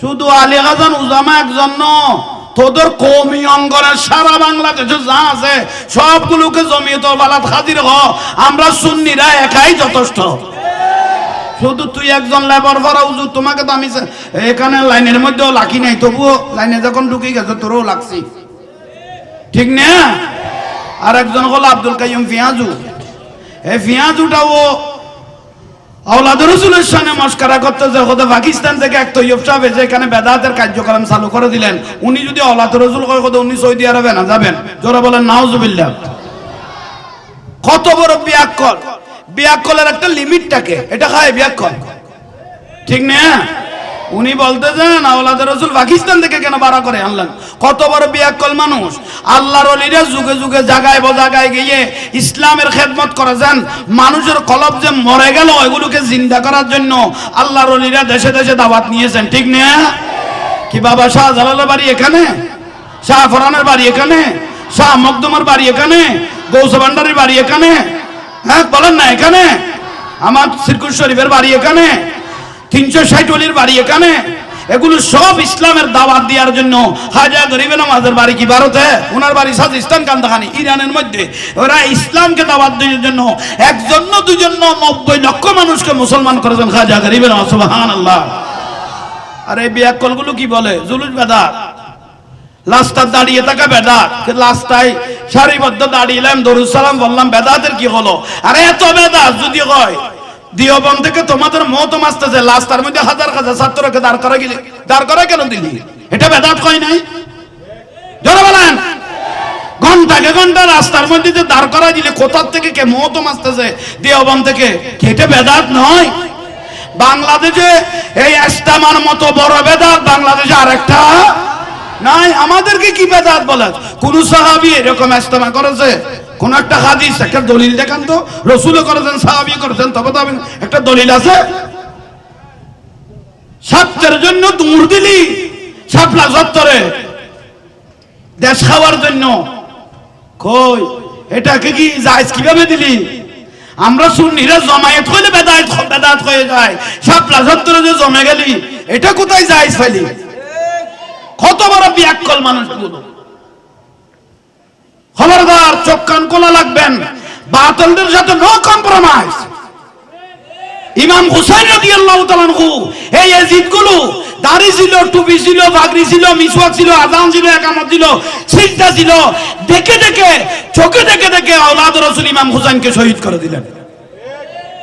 শুধু আলী হাসান উজামা একজন তোদের কৌমি অঙ্গনের সারা বাংলাদেশে যা আছে, সবগুলোকে জমিয়ত বালাত হাজির হ। আমরা সুন্নিরা একাই যথেষ্ট। শুধু তুই একজন লেবার ভরা উজু তোমাকে তো আমি এখানে লাইনের মধ্যেও লাকি নাই, তবুও লাইনে যখন ঢুকে গেছে, তোরও লাগছি। ঠিক না? আর একজন হলো আব্দুল কাইম ফিয়াজু। এই ফিয়াজুটাও আওলাদ রসুলের সঙ্গে মস্কারা করতেছে হতো পাকিস্তান থেকে এক সাহেব এখানে বেদাতের কার্যক্রম চালু করে দিলেন। উনি যদি আওলাদ রসুল কয় হতে উনি সৌদি আরবে না যাবেন। জোরা বলেন, নাউজুবিল্লাহ। কত বড় বিয়াক্কল। বিয়াক্কলের একটা লিমিট থাকে। এটা খায় বিয়াক্কল। ঠিক না? উনি বলতেছেন আওলাদ রসুল পাকিস্তান থেকে কেন বাড়া করে আনলেন? কত বড় বিয়াক্কল মানুষ। আল্লাহর অলিরা যুগে যুগে জাগায় বজাগায় গিয়ে ইসলামের খেদমত করেছেন। মানুষের কলব যে মরে গেল এগুলোকে জিন্দা করার জন্য আল্লাহর অলিরা দেশে দেশে দাওয়াত নিয়েছেন। ঠিক না? কি বাবা, শাহ জালালের বাড়ি এখানে? শাহ ফরানের বাড়ি এখানে? শাহ মকদুমার বাড়ি এখানে? গৌস ভান্ডারের বাড়ি এখানে? হ্যাঁ বলেন না, এখানে? আমার সিরকুর শরীফের বাড়ি এখানে? তিনশো ষাট অলির বাড়ি এখানে। এগুলো সব ইসলামের দাওয়াত দেওয়ার জন্য হাজা গরিবেন আমাদের বাড়ি কি ভারতে? ওনার বাড়ি সাজিস্তান কান্দাখানি ইরানের মধ্যে। ওরা ইসলামকে দাওয়াত দেওয়ার জন্য একজন দুজন নব্বই লক্ষ মানুষকে মুসলমান করেছেন খাজা গরিবেন সুবহান আল্লাহ আর এই বিয়াক্কলগুলো কি বলে? জুলুস বেদাত। লাস্টার দাঁড়িয়ে থাকা বেদাত। লাস্টায় সারিবদ্ধ দাঁড়িয়েলাম দরুদ সালাম বললাম, বেদাতের কি হলো? আরে এত বেদাত যদি হয় দিয়বন থেকে তোমাদের মত আসতেছে মধ্যে হাজার হাজার দাঁড় করা গেলে। দাঁড় করা কেন দিলি? এটা বেদাত কয় নাই? জোরে বলেন। ঘন্টাকে ঘণ্টা রাস্তার মধ্যে যে দাঁড় করা দিলে, কোথার থেকে কে মহতম আসতেছে দেওবন থেকে? বেদাত নয়? বাংলাদেশে এই এস্তামার মতো বড় বেদাত বাংলাদেশে আরেকটা নাই। আমাদেরকে কি বেদাত বলে? কোন সাহাবি এরকম এস্তেমা করেছে? কোন একটা হাদিস, একটা দলিল দেখান তো। রসুলও করেছেন সাহাবি করেছেন, তবে তো একটা দলিল আছে। স্বার্থের জন্য দূর দিলি শাপলা চত্বরে দেশ খাওয়ার জন্য। কই, এটাকে কি জায়জ কীভাবে দিলি? আমরা সুন্নিরা জমায়েত হইলে বেদায়েত বেদাত হয়ে যায়। শাপলা চত্বরে যে জমে গেলি, এটা কোথায় জায়জ ফেলি কত বড় বিয়াক্কল মানুষগুলো। খবরদার চোখ কান খোলা লাগবেন বাতিলদের সাথে নো কম্প্রোমাইজ ইমাম হুসাইন এই ইয়াজিদগুলো দাড়ি ছিল, টুপি ছিল ছিল, মিসওয়াক ছিল আযান ছিল, একামত ছিল, সিজদা ছিল। দেখে দেখে, চোখে দেখে দেখে আওলাদ ইমাম হুসাইনকে শহীদ করে দিলেন।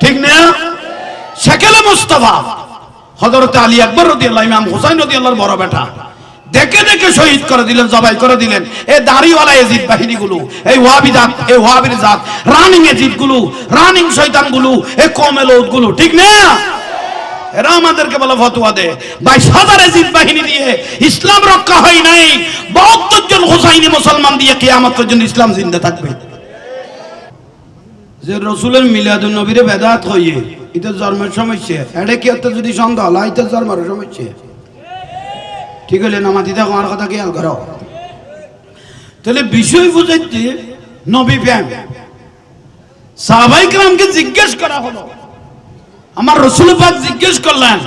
ঠিক না? শাকিল মুস্তাফা, হযরত আলী আকবর রাদিয়াল্লাহু, ইমাম হুসাইন রাদিয়াল্লাহর বড় বেটা। দেখে দেখে শহীদ করে দিলেন, জবাই করে দিলেন। এই দাড়িওয়ালা এজিদ বাহিনীগুলো, এই ওয়াহাবি জাত, এই ওয়াহাবির জাত রানিং এজিদগুলো রানিং শয়তানগুলো এই কমেলগুলো ঠিক না? এরা আমাদেরকে বলে দে। বাইশ হাজার এজিদ বাহিনী দিয়ে ইসলাম রক্ষা হয় নাই, বাহাত্তর জন হোসাইনি মুসলমান দিয়ে কিয়ামত পর্যন্ত ইসলাম জিন্দা থাকবে। যে রসুলের মিলাদুন নবীরে বেদাত হইয়ে এটা জন্মের সমস্যা এটা কি যদি সন্দেহ হলো এটা জন্মের সমস্যা ঠিক হলে নামাতি দেখো আমার কথা খেয়াল করো? তাহলে বিষয় বুঝাইতে নবী প্যান সাহাবাই কালামকে জিজ্ঞেস করা হলো। আমার রসুল পাক জিজ্ঞেস করলেন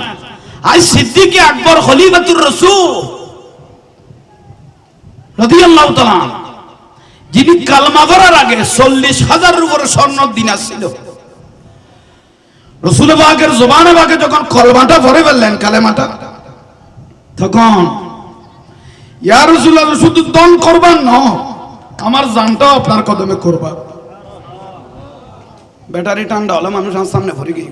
আজ সিদ্দিকে আকবর খলিফাতুর রসুল? রাদিয়াল্লাহু তাআলা যিনি কালমা করার আগে চল্লিশ হাজারের উপরে স্বর্ণ দিন ছিল রসুল বাগের জবানে বাগে যখন কলমাটা ভরে ফেললেন, কালেমাটা তখন ইয়া রসুল্লাহ শুধু দন করবার ন, আমার জানটাও আপনার কদমে করবা। ব্যাটারি ঠান্ডা হলে মানুষ আমার সামনে ভরে গিয়ে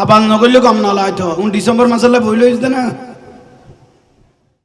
আবার নগরলে কম না লাইট উন ডিসেম্বর মাসে বইলে না?